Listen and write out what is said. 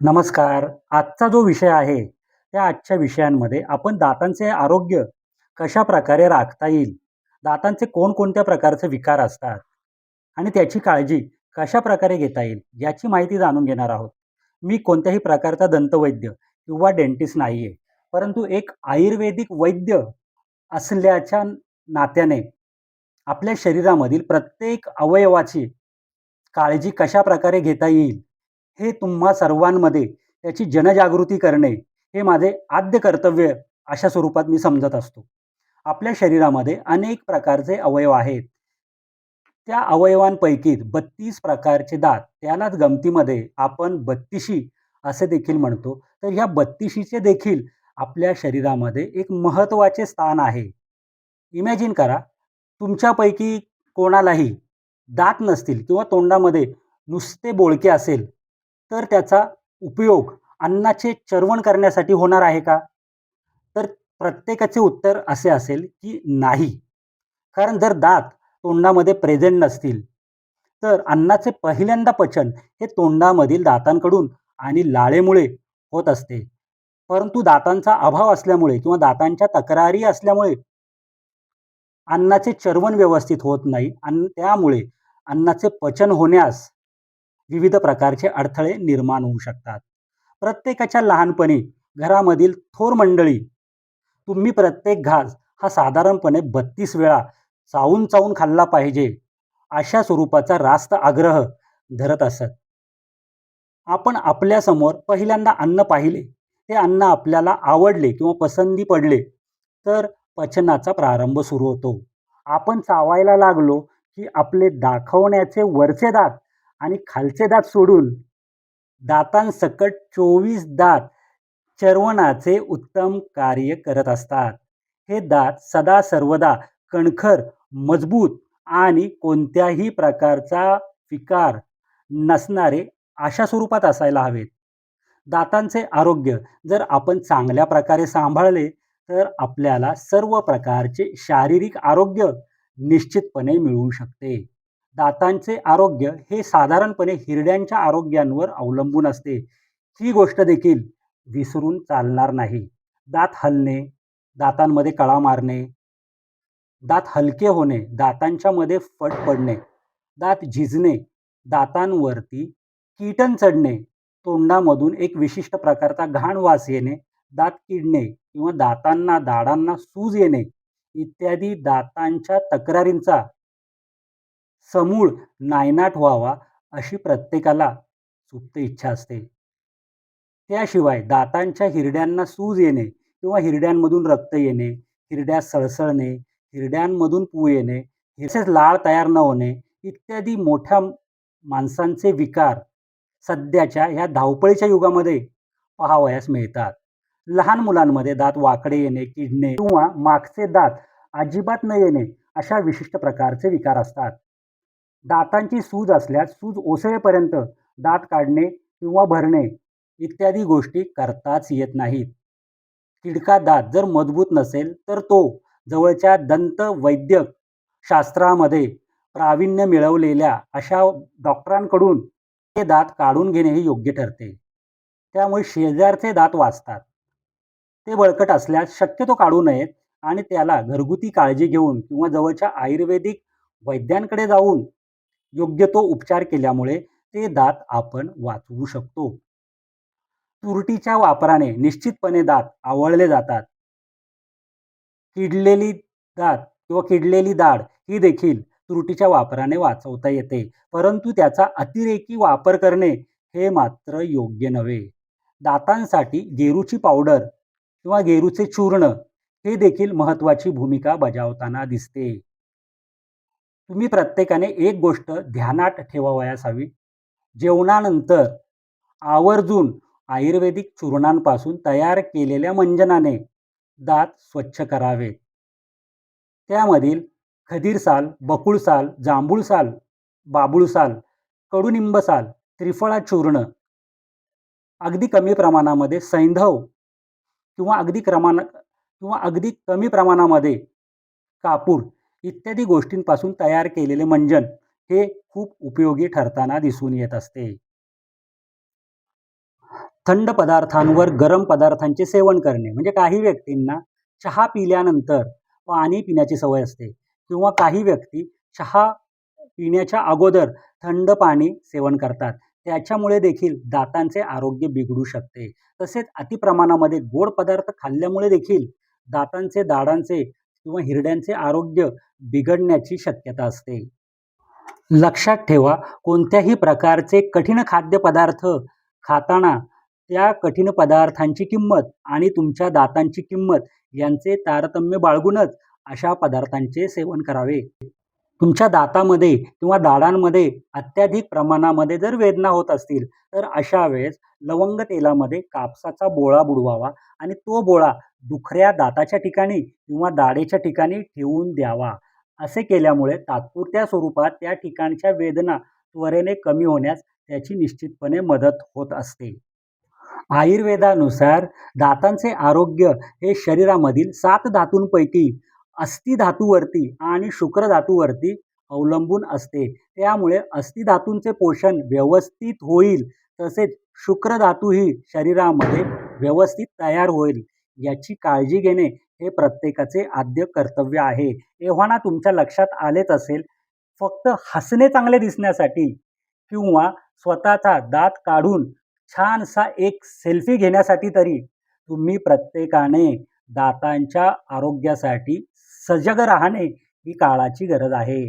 नमस्कार. आजचा जो विषय आहे, त्या आजच्या विषयांमध्ये आपण दातांचे आरोग्य कशा प्रकारे राखता येईल, दातांचे कोणकोणत्या प्रकारचे विकार असतात आणि त्याची काळजी कशा प्रकारे घेता येईल, याची माहिती जाणून घेणार आहोत. मी कोणत्याही प्रकारचा दंतवैद्य किंवा डेंटिस्ट नाही आहे. परंतु एक आयुर्वेदिक वैद्य असल्याच्या नात्याने आपल्या शरीरामधील प्रत्येक अवयवाची काळजी कशा प्रकारे घेता येईल, हे तुम्हा सर्वांमध्ये त्याची जनजागृती करणे, हे माझे आद्य कर्तव्य अशा स्वरूपात मी समजत असतो. आपल्या शरीरामध्ये अनेक प्रकारचे अवयव आहेत. त्या अवयवांपैकी 32 प्रकारचे दात, त्यालाच गमतीमध्ये आपण बत्तीशी असे देखील म्हणतो. तर ह्या बत्तीशीचे देखील आपल्या शरीरामध्ये एक महत्त्वाचे स्थान आहे. इमॅजिन करा, तुमच्यापैकी कोणालाही दात नसतील किंवा तोंडामध्ये नुसते बोळके असेल, तर त्याचा उपयोग अन्नाचे चर्वण करण्यासाठी होणार आहे का? तर प्रत्येकाचे उत्तर असे असेल, की नाही. कारण जर दात तोंडामध्ये प्रेझेंट नसतील, तर अन्नाचे पहिल्यांदा पचन हे तोंडामधील दातांकडून आणि लाळेमुळे होत असते. परंतु दातांचा अभाव असल्यामुळे किंवा दातांच्या तक्रारी असल्यामुळे अन्नाचे चर्वण व्यवस्थित होत नाही आणि त्यामुळे अन्नाचे पचन होण्यास विविध प्रकारचे अडथळे निर्माण होऊ शकतात. प्रत्येकाच्या लहानपणी घरामधील थोर मंडळी, तुम्ही प्रत्येक घास हा साधारणपणे 32 वेळा चावून-चावून खाल्ला पाहिजे, अशा स्वरूपाचा रास्त आग्रह धरत असत. आपण आपल्यासमोर पहिल्यांदा अन्न पाहिले, ते अन्न आपल्याला आवडले किंवा पसंती पडले, तर पचनाचा प्रारंभ सुरू होतो. आपण चावायला लागलो, की आपले दाखवण्याचे वरचे दात आणि खालचे दात सोडून दातांसकट 24 दात चर्वणाचे उत्तम कार्य करत असतात. हे दात सदा सर्वदा कणखर, मजबूत आणि कोणत्याही प्रकारचा विकार नसणारे अशा स्वरूपात असायला हवेत. दातांचे आरोग्य जर आपण चांगल्या प्रकारे सांभाळले, तर आपल्याला सर्व प्रकारचे शारीरिक आरोग्य निश्चितपणे मिळू शकते. दातांचे आरोग्य हे साधारणपणे हिरड्यांच्या आरोग्यांवर अवलंबून असते. ही गोष्ट देखील विसरून चालणार नाही. दात हलणे, दातांमध्ये कळा मारणे, दात हलके होणे, दातांच्यामध्ये फट पडणे, दात झिजणे, दातांवरती कीटन चढणे, तोंडामधून एक विशिष्ट प्रकारचा घाण वास येणे, दात किडणे किंवा दातांना, दाडांना सूज येणे इत्यादी दातांच्या तक्रारींचा समूळ नायनाट व्हावा, अशी प्रत्येकाला सुप्त इच्छा असते. त्याशिवाय दातांच्या हिरड्यांना सूज येणे किंवा हिरड्यांमधून रक्त येणे, हिरड्या सळसळणे, हिरड्यांमधून पू येणे, हिरसेच लाळ तयार न होणे इत्यादी मोठ्या माणसांचे विकार सध्याच्या ह्या धावपळीच्या युगामध्ये पहावयास मिळतात. लहान मुलांमध्ये दात वाकडे येणे, किडणे किंवा मागचे दात अजिबात न येणे अशा विशिष्ट प्रकारचे विकार असतात. दातांची सूज असल्यास सूज ओसळेपर्यंत दात काढणे किंवा भरणे इत्यादी गोष्टी करताच येत नाहीत. किडका दात जर मजबूत नसेल, तर तो जवळच्या दंत वैद्यक शास्त्रामध्ये प्रावीण्य मिळवलेल्या अशा डॉक्टरांकडून ते दात काढून घेणे हे योग्य ठरते. त्यामुळे शेजारचे दात वाचतात. ते बळकट असल्यास शक्यतो काढू नयेत आणि त्याला घरगुती काळजी घेऊन किंवा जवळच्या आयुर्वेदिक वैद्यांकडे जाऊन योग्य तो उपचार केल्यामुळे ते दात आपण वाचवू शकतो. तुरटीच्या वापराने निश्चितपणे दात आवळले जातात. किडलेली दात किंवा किडलेली दाढ ही देखील तुरटीच्या वापराने वाचवता येते. परंतु त्याचा अतिरेकी वापर करणे हे मात्र योग्य नव्हे. दातांसाठी गेरूची पावडर किंवा गेरूचे चूर्ण हे देखील महत्त्वाची भूमिका बजावताना दिसते. तुम्ही प्रत्येकाने एक गोष्ट ध्यानात ठेवावयास हवी. जेवणानंतर आवर्जून आयुर्वेदिक चूर्णांपासून तयार केलेल्या मंजनाने दात स्वच्छ करावेत. त्यामधील खदीरसाल, बकुळसाल, जांभूळसाल, बाबुळसाल कडुनिंबसाल, त्रिफळा चूर्ण, अगदी कमी प्रमाणामध्ये सैंधव किंवा अगदी क्रमानं किंवा अगदी कमी प्रमाणामध्ये कापूर इत्यादी गोष्टींपासून तयार केलेले मंजन हे खूप उपयोगी ठरताना दिसून येत असते. थंड पदार्थांवर गरम पदार्थांचे सेवन करणे म्हणजे काही व्यक्तींना चहा पिल्यानंतर पाणी पिण्याची सवय असते किंवा काही व्यक्ती चहा पिण्याच्या अगोदर थंड पाणी सेवन करतात त्याच्यामुळे देखील दातांचे आरोग्य बिघडू शकते तसेच अतिप्रमाणामध्ये गोड पदार्थ खाल्ल्यामुळे देखील दातांचे दाडांचे किंवा हिरड्यांचे आरोग्य बिघडण्याची शक्यता असते. लक्षात ठेवा कोणत्याही प्रकारचे कठीण खाद्यपदार्थ खाताना त्या कठीण पदार्थांची किंमत आणि तुमच्या दातांची किंमत यांचे तारतम्य बाळगूनच अशा पदार्थांचे सेवन करावे. तुमच्या दातामध्ये किंवा दाडांमध्ये अत्याधिक प्रमाणामध्ये जर वेदना होत असतील तर अशा वेळेस लवंग तेलामध्ये कापसाचा बोळा बुडवावा आणि तो बोळा दुखऱ्या दाताच्या ठिकाणी किंवा दाढेच्या ठिकाणी ठेवून द्यावा. असे केल्यामुळे तात्पुरत्या स्वरूपात त्या ठिकाणच्या वेदना त्वरेने कमी होण्यास त्याची निश्चितपणे मदत होत असते. आयुर्वेदानुसार दातांचे आरोग्य हे शरीरामधील सात धातूंपैकी अस्थिधातूवरती आणि शुक्रधातूवरती अवलंबून असते. त्यामुळे अस्थिधातूंचे पोषण व्यवस्थित होईल तसेच शुक्रधातूही शरीरामध्ये व्यवस्थित तयार होईल याची काळजी घेणे हे प्रत्येकाचे आद्य कर्तव्य आहे. एव्हाना तुमच्या लक्षात आलेच असेल फक्त हसणे चांगले दिसण्यासाठी किंवा स्वतःचा दात काढून छानसा एक सेल्फी घेण्यासाठी तरी तुम्ही प्रत्येकाने दातांच्या आरोग्यासाठी सजग राहणे ही काळाची गरज आहे.